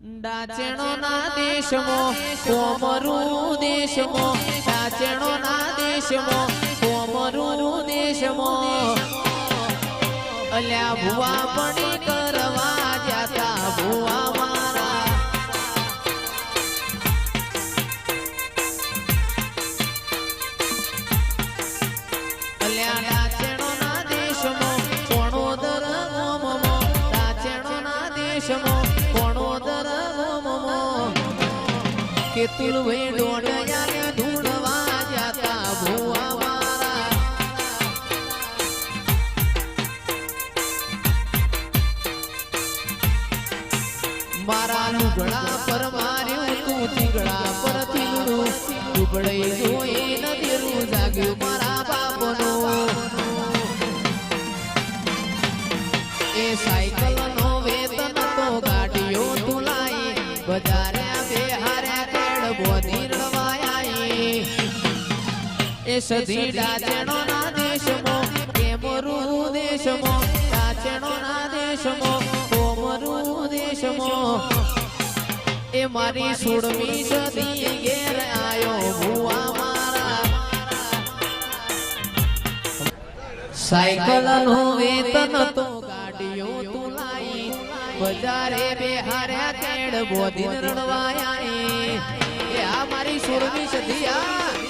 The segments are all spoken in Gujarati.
ડાચેણો ના દેશમો કોમરું દેશમો. ડાચેણો ના દેશમો કોમરું દેશમો. અલ્યા ભુવા પડી કરવા જાતા ભુવા મારા. અલ્યા ડાચેણો ના દેશમાં કોણોદર કોમમો ડાચેણો ના દેશમાં કે તુલભાઈ ડોડયાને ઢૂંઢવા જાતા ભુવા મારા. મારા લુગડા પર માર્યું તું ચીગડા પર થીગડું દુબળઈ એ સધી ડાચેણો ના દેશમાં કેમરું દેશમાં ડાચેણો ના દેશમાં કોમરું દેશમાં. એ મારી સોળમી સદી ઘેર આયો ભુવા મારા. સાયકલ નો વેતન તો ગાડીઓ તુલાઈ બજારે બેહાર્યા તેડ બોધી રડવાયા એ આ મારી સોળમી સદી આ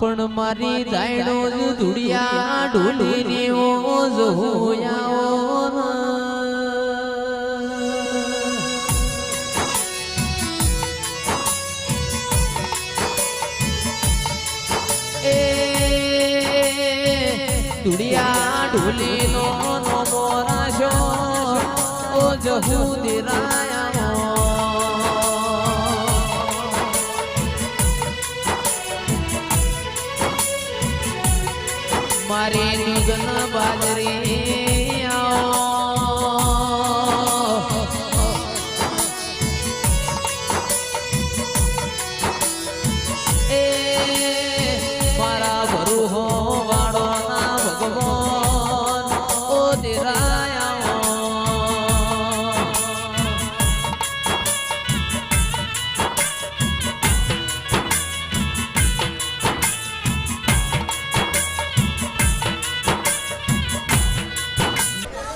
પણ મારી દાયણો જ ધુડિયા ઢોલી ને ઓ જોયા એ ધુડિયા ઢોલી નો નો મોરાશો ઓ જહુ રાયા મારી નિગન બાજરી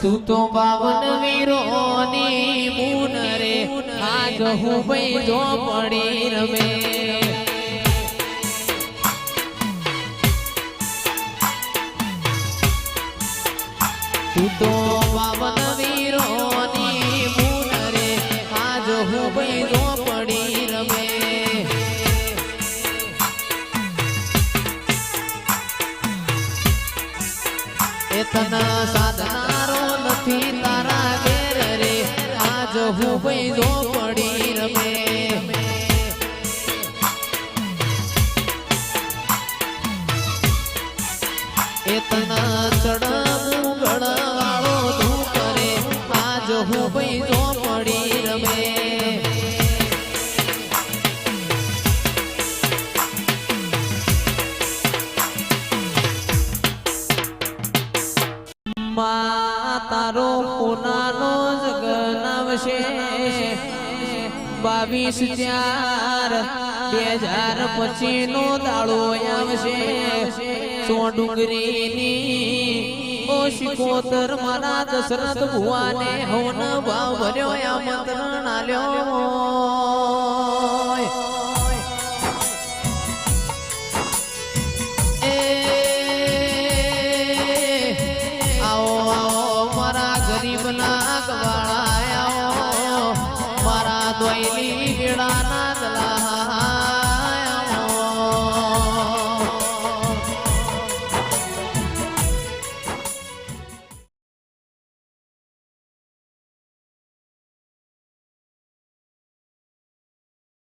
તું તો બાવન વીરોની મૂન રે. આજ હું ભાઈ જો પડી રમે. તું તો બાવન વીરોની મૂન રે. આજ હું ભાઈ જો પડી રમે. એ તના નથી Baby. બાવીસ ચાર, બે હજાર પચી નો દાડો આવશે સો ડુંગરીની ઓ શિકોતર મારા દશરથ ભુવાને હોન ભાવ ભર્યો આમંત્રણ આલ્યો da da